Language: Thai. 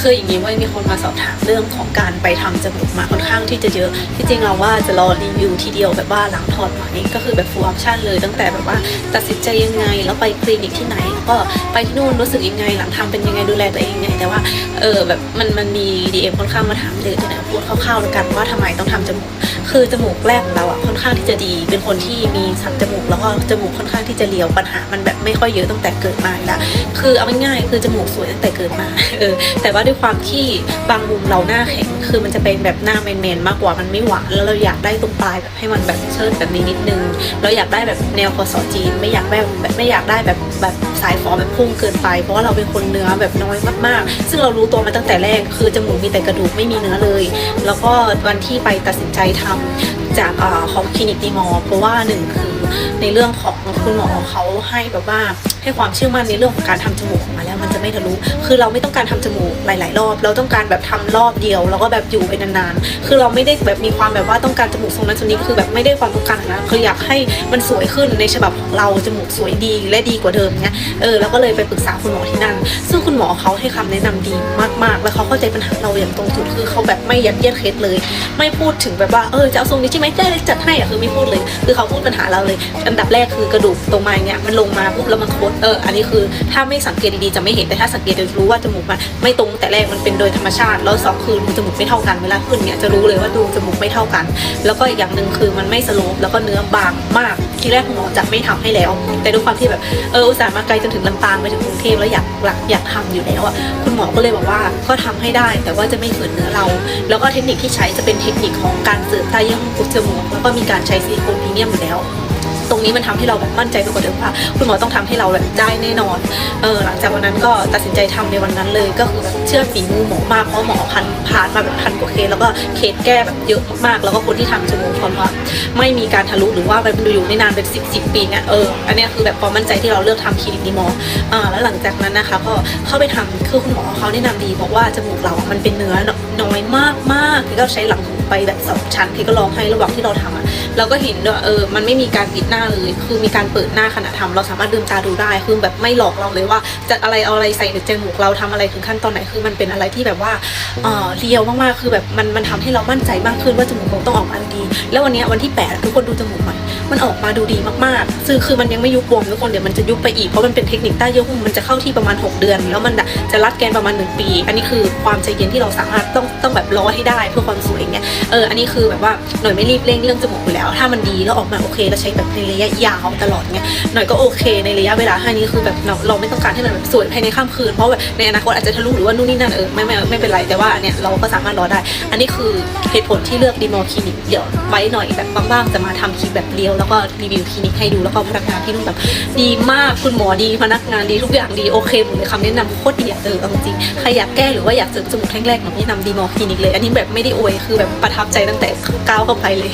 คืออย่างนี้ว่ามีคนมาสอบถามเรื่องของการไปทำจมูกมาค่อนข้างที่จะเยอะ ที่จริงเราว่าจะรอรีวิวทีเดียวแบบว่าหลังถอดหมก็คือแบบ full option เลยตั้งแต่แบบว่าตัดสินใจยังไง แล้วไปคลินิกที่ไหน แล้วก็ไปที่นู่นรู้สึกยังไง หลังทำเป็นยังไงดูแลตัวเองยังไงแต่ว่าเออแบบมันมันมี DM ค่อนข้างมาถามเลยตัวไหนพูดคร่าวๆแล้วกันว่าทำไมต้องทำจมูก คือจมูกแรกของเราอะค่อนข้างที่จะดี เป็นคนที่มีสันจมูกแล้วก็จมูกค่อนข้างที่จะเรียวปัญหามันแบบไม่ค่อยเยอะตั้งแต่เกิดมาแล้วคือเอาง่ายๆคือจมูกสวยตั้งแต่เกิดมาเออแต่ว่าด้วยความที่บางมุมเราหน้าแข็ง คือมันจะเป็นแบบหน้าแมนๆมากกว่ามันไม่หวานแล้วเราอยากได้ตรงปลายแบบให้มันแบบเชิดแบบนี้นิดนึงเราอยากได้แบบแนวคอสอจีนไม่อยากแบบไม่อยากได้แบบแบบสายฟอแบบพุ่งเกินไป เพราะว่าเราเป็นคนเนื้อแบบน้อยมากๆ ซึ่งเรารู้ตัวมาตั้งแต่แรก คือจมูกมีแต่กระดูกไม่มีเนื้อเลย แล้วก็วันที่ไปตัดสินใจทำจากอาของคลินิกดีมอเพราะว่าหนึ่งคือ ในเรื่องของคุณหมอเขาให้แบบว่าให้ความเชื่อมั่นในเรื่องของการทำจมูกออกมาแล้วมันจะไม่ทะลุคือเราไม่ต้องการทำจมูกหลาย ๆ รอบ เราต้องการแบบทำรอบเดียว แล้วก็แบบอยู่ไปนานๆคือเราไม่ได้แบบมีความแบบว่าต้องการจมูกทรงนั้นทรงนี้คือแบบไม่ได้ความต้องการนะคืออยากให้มันสวยขึ้นในฉบับของเราจมูกสวยดีและดีกว่าเดิมเนี้ยเออแล้วก็เลยไปปรึกษาคุณหมอที่นั่น ซึ่งคุณหมอเขาให้คำแนะนำดีมากๆ แล้วเขาเข้าใจปัญหาเราอย่างตรงจุดคือเขาแบบไม่ยัดเยียดเคสเลย ไม่พูดถึงแบบว่าเออจะเอาทรงนี้ใช่ไหมได้จัดให้อะคือไม่พูดเลย คือเขาพูดปัญหาเราเลยอันดับแรกคือกระดูกตรงมาอย่างเงี้ยมันลงมาปุ๊บแล้วมันคดเอออันนี้คือถ้าไม่สังเกตดีๆจะไม่เห็นแต่ถ้าสังเกตจะรู้ว่าจมูกมันไม่ตรงแต่แรกมันเป็นโดยธรรมชาติแล้วสองคือรูจมูกไม่เท่ากันเวลาขึ้นเนี่ยจะรู้เลยว่าดูจมูกไม่เท่ากัน แล้วก็อีกอย่างหนึ่งคือมันไม่สโลปแล้วก็เนื้อบางมากทีแรกคุณหมอจะไม่ทำให้แล้ว แต่ด้วยความที่แบบเอออุตส่าห์มาไกลจนถึงลำปางไปถึงกรุงเทพแล้วอยากอยากอยากทำอยู่แล้วอะคุณหมอก็เลยบอกว่าก็ทำให้ได้ แต่ว่าจะไม่ฝืนเนื้อเรา แล้วก็เทคนิคที่ใช้จะเป็นเทคนิคของการเสริมใต้เยื่อหุ้มจมูกแล้วก็มีการใช้ซิลิโคนพรีเมียมอยู่แล้ว ตรงนี้มันทำให้เราแบบมั่นใจไปกว่าเดิมว่าคุณหมอต้องทำให้เราแบบได้แน่นอนเออหลังจากวันนั้นก็ตัดสินใจทำในวันนั้นเลย ก็คือแบบเชื่อฝีมือหมอมากเพราะหมอพันผ่านมาแบบพันกว่าเคสแล้วก็เคสแก้แบบเยอะมากๆแล้วก็คนที่ทำจมูกความว่าไม่มีการทะลุหรือว่ามันอยู่ในนานเป็นสิบสิบปีเนี่ยเอออันนี้คือแบบความมั่นใจที่เราเลือกทำคลินิกดีมออ่าแล้วหลังจากนั้นนะคะก็เข้าไปทำคือคุณหมอเขาแนะนำดีบอกว่าจมูกเราอะมันเป็นเนื้อน้อยมากมากๆที่เราใช้หลังหู ไปแบบสองชั้นที่ก็ร้องให้ระหว่างที่เราทำอะเราก็เห็นว่าเออมันไม่มีการปิดหน้าเลย คือมีการเปิดหน้าขณะทำเราสามารถลืมตาดูได้คือแบบไม่หลอกเราเลยว่าจะอะไรเอาอะไรใส่ในจมูกเราทำอะไรถึงขั้นตอนไหนคือมันเป็นอะไรที่แบบว่าเออเรียวมากๆคือแบบมันมันทำให้เรามั่นใจมากขึ้นว่าจมูกเราต้องออกมาดี แล้ววันนี้วันที่ 8 ทุกคนดูจมูกใหม่ มันออกมาดูดีมากๆคือคือมันยังไม่ยุบวงทุกคนเดี๋ยวมันจะยุบไปอีกเพราะมันเป็นเทคนิคใต้เยื่อหุ้มมันจะเข้าที่ประมาณ 6 เดือน แล้วมันจะรัดแกนประมาณ 1 ปี อันนี้คือความใจเย็นที่เราสามารถต้องต้องแบบรอให้ได้เพื่อความสวยเงี้ยเอออันนี้คือแบบว่าหน่อยไม่รีบเร่งเรื่องจมูกอยู่แล้ว ถ้ามันดีแล้วออกมาโอเคแล้วใช้แบบในระยะยาวตลอดเงี้ยหน่อยก็โอเค ในระยะเวลาแค่นี้คือแบบเราเราไม่ต้องการให้มันแบบสวยภายในข้ามคืนเพราะแบบในอนาคตอาจจะทะลุหรือว่านู่นนี่นั่นเออไม่ไม่ไม่เป็นไรแต่ว่าอันเนี้ยเราก็สามารถรอได้ อันนี้คือเหตุผลที่เลือกดีมอลคลินิกเดี๋ยวไว้หน่อยแบบบ้างๆจะมาทำคลิปแบบเรียวแล้วก็รีวิวคลินิกให้ดูแล้วก็พนักงานที่นู่นแบบดีมากคุณหมอดีพนักงานดีทุกอย่างดีโอเคหมดเลยคำแนะนำโคตรดีอะเออเอาจริงใครอยากแก้หรือว่าอยากเสริมจมูกแรกหนูแนะนำดีมอคลินิกเลย อันนี้แบบไม่ได้อวยคือแบบประทับใจตั้งแต่ก้าวเข้าไปเลย